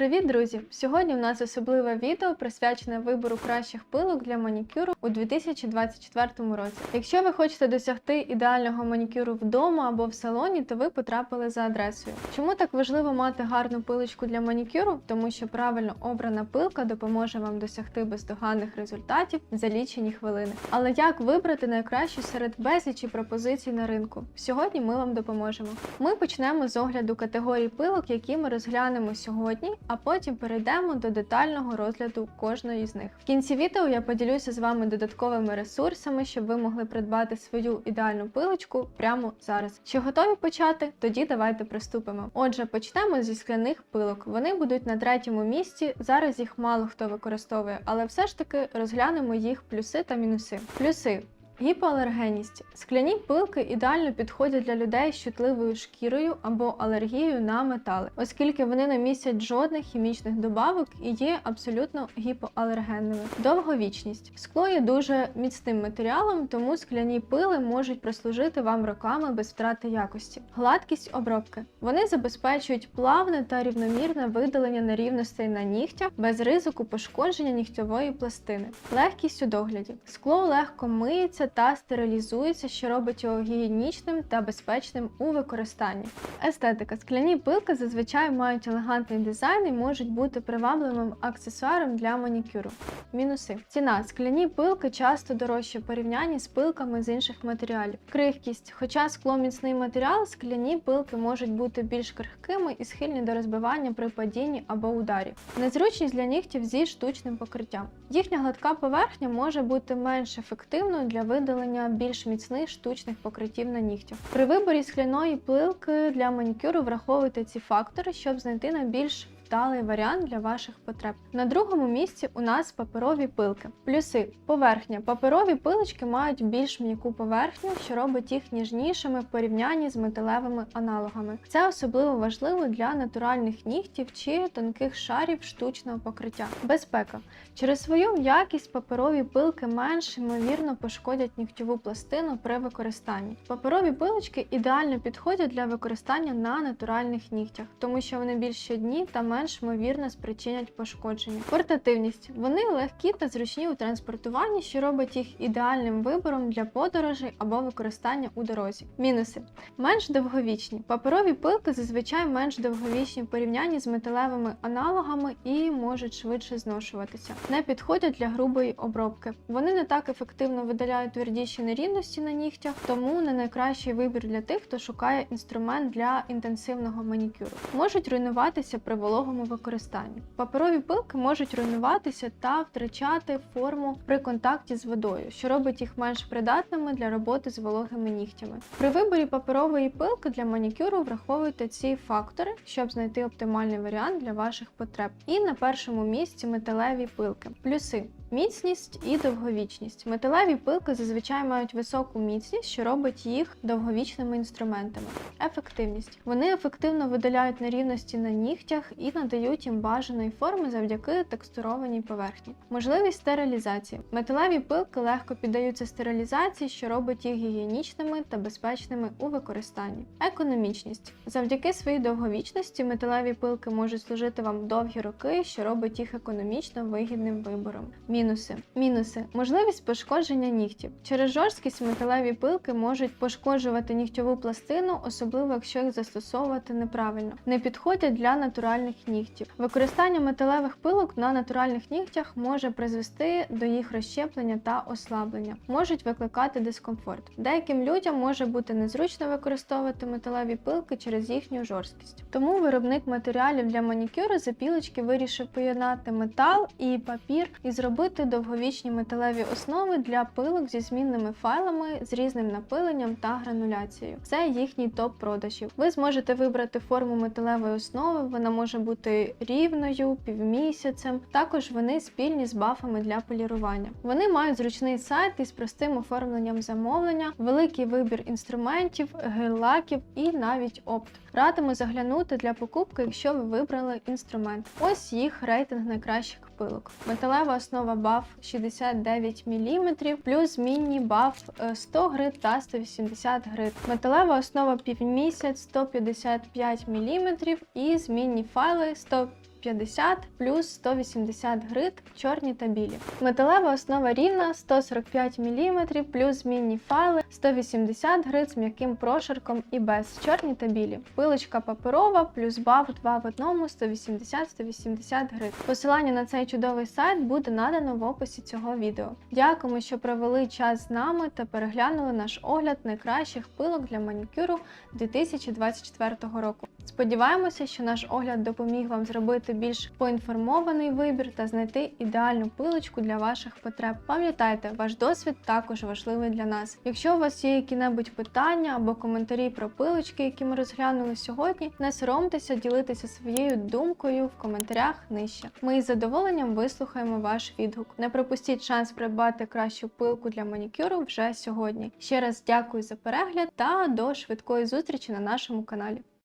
Привіт, друзі! Сьогодні у нас особливе відео присвячене вибору кращих пилок для манікюру у 2024 році. Якщо ви хочете досягти ідеального манікюру вдома або в салоні, то ви потрапили за адресою. Чому так важливо мати гарну пилочку для манікюру? Тому що правильно обрана пилка допоможе вам досягти бездоганних результатів за лічені хвилини. Але як вибрати найкращу серед безлічі пропозицій на ринку? Сьогодні ми вам допоможемо. Ми почнемо з огляду категорій пилок, які ми розглянемо сьогодні, а потім перейдемо до детального розгляду кожної з них. В кінці відео я поділюся з вами додатковими ресурсами, щоб ви могли придбати свою ідеальну пилочку прямо зараз. Чи готові почати? Тоді давайте приступимо. Отже, почнемо зі скляних пилок. Вони будуть на третьому місці. Зараз їх мало хто використовує, але все ж таки розглянемо їх плюси та мінуси. Плюси. Гіпоалергенність. Скляні пилки ідеально підходять для людей з чутливою шкірою або алергією на метали, оскільки вони не містять жодних хімічних добавок і є абсолютно гіпоалергенними. Довговічність. Скло є дуже міцним матеріалом, тому скляні пили можуть прослужити вам роками без втрати якості. Гладкість обробки. Вони забезпечують плавне та рівномірне видалення нерівностей на нігтях без ризику пошкодження нігтьової пластини. Легкість у догляді. Скло легко миється та стерилізується, що робить його гігієнічним та безпечним у використанні. Естетика. Скляні пилки зазвичай мають елегантний дизайн і можуть бути привабливим аксесуаром для манікюру. Мінуси. Ціна. Скляні пилки часто дорожчі в порівнянні з пилками з інших матеріалів. Крихкість. Хоча скло міцний матеріал, скляні пилки можуть бути більш крихкими і схильні до розбивання при падінні або ударі. Незручність для нігтів зі штучним покриттям. Їхня гладка поверхня може бути менш ефективною для видалення більш міцних штучних покриттів на нігтях. При виборі скляної пилки для манікюру враховуйте ці фактори, щоб знайти найбільш вдалий варіант для ваших потреб. На другому місці у нас паперові пилки. Плюси поверхня. Паперові пилочки мають більш м'яку поверхню, що робить їх ніжнішими в порівнянні з металевими аналогами. Це особливо важливо для натуральних нігтів чи тонких шарів штучного покриття. Безпека. Через свою якість паперові пилки менш ймовірно пошкодять нігтьову пластину при використанні. Паперові пилочки ідеально підходять для використання на натуральних нігтях, тому що вони більш щодні та менш ймовірно спричинять пошкодження. Портативність. Вони легкі та зручні у транспортуванні, що робить їх ідеальним вибором для подорожей або використання у дорозі. Мінуси менш довговічні. Паперові пилки зазвичай менш довговічні в порівнянні з металевими аналогами і можуть швидше зношуватися. Не підходять для грубої обробки. Вони не так ефективно видаляють твердіші нерівності на нігтях, тому не найкращий вибір для тих, хто шукає інструмент для інтенсивного манікюру. Можуть руйнуватися при вологому використанні. Паперові пилки можуть руйнуватися та втрачати форму при контакті з водою, що робить їх менш придатними для роботи з вологими нігтями. При виборі паперової пилки для манікюру враховуйте ці фактори, щоб знайти оптимальний варіант для ваших потреб. І на першому місці металеві пилки. Плюси. Міцність і довговічність. Металеві пилки зазвичай мають високу міцність, що робить їх довговічними інструментами. Ефективність. Вони ефективно видаляють нерівності на нігтях і надають їм бажаної форми завдяки текстурованій поверхні. Можливість стерилізації. Металеві пилки легко піддаються стерилізації, що робить їх гігієнічними та безпечними у використанні. Економічність. Завдяки своїй довговічності металеві пилки можуть служити вам довгі роки, що робить їх економічно вигідним вибором. Мінуси. Мінуси. Можливість пошкодження нігтів. Через жорсткість металеві пилки можуть пошкоджувати нігтьову пластину, особливо якщо їх застосовувати неправильно. Не підходять для натуральних нігтів. Використання металевих пилок на натуральних нігтях може призвести до їх розщеплення та ослаблення, можуть викликати дискомфорт. Деяким людям може бути незручно використовувати металеві пилки через їхню жорсткість. Тому виробник матеріалів для манікюру за пілочки вирішив поєднати метал і папір і зробити довговічні металеві основи для пилок зі змінними файлами з різним напиленням та грануляцією. Це їхній топ продажів. Ви зможете вибрати форму металевої основи, вона може бути рівною, півмісяцем. Також вони спільні з бафами для полірування. Вони мають зручний сайт із простим оформленням замовлення, великий вибір інструментів, гель-лаків і навіть опт. Радимо заглянути для покупки, якщо ви вибрали інструмент. Ось їх рейтинг найкращих пилок. Металева основа баф 69 мм, плюс міні баф 100 грит та 180 грит. Металева основа півмісяць 155 мм і змінні файли 100 50 плюс 180 грит, чорні та білі. Металева основа рівна 145 мм плюс змінні файли 180 грит з м'яким прошарком і без чорні та білі. Пилочка паперова плюс баф 2 в одному 180-180 грит. Посилання на цей чудовий сайт буде надано в описі цього відео. Дякуємо, що провели час з нами та переглянули наш огляд найкращих пилок для манікюру 2024 року. Сподіваємося, що наш огляд допоміг вам зробити більш поінформований вибір та знайти ідеальну пилочку для ваших потреб. Пам'ятайте, ваш досвід також важливий для нас. Якщо у вас є які-небудь питання або коментарі про пилочки, які ми розглянули сьогодні, не соромтеся ділитися своєю думкою в коментарях нижче. Ми із задоволенням вислухаємо ваш відгук. Не пропустіть шанс придбати кращу пилку для манікюру вже сьогодні. Ще раз дякую за перегляд та до швидкої зустрічі на нашому каналі.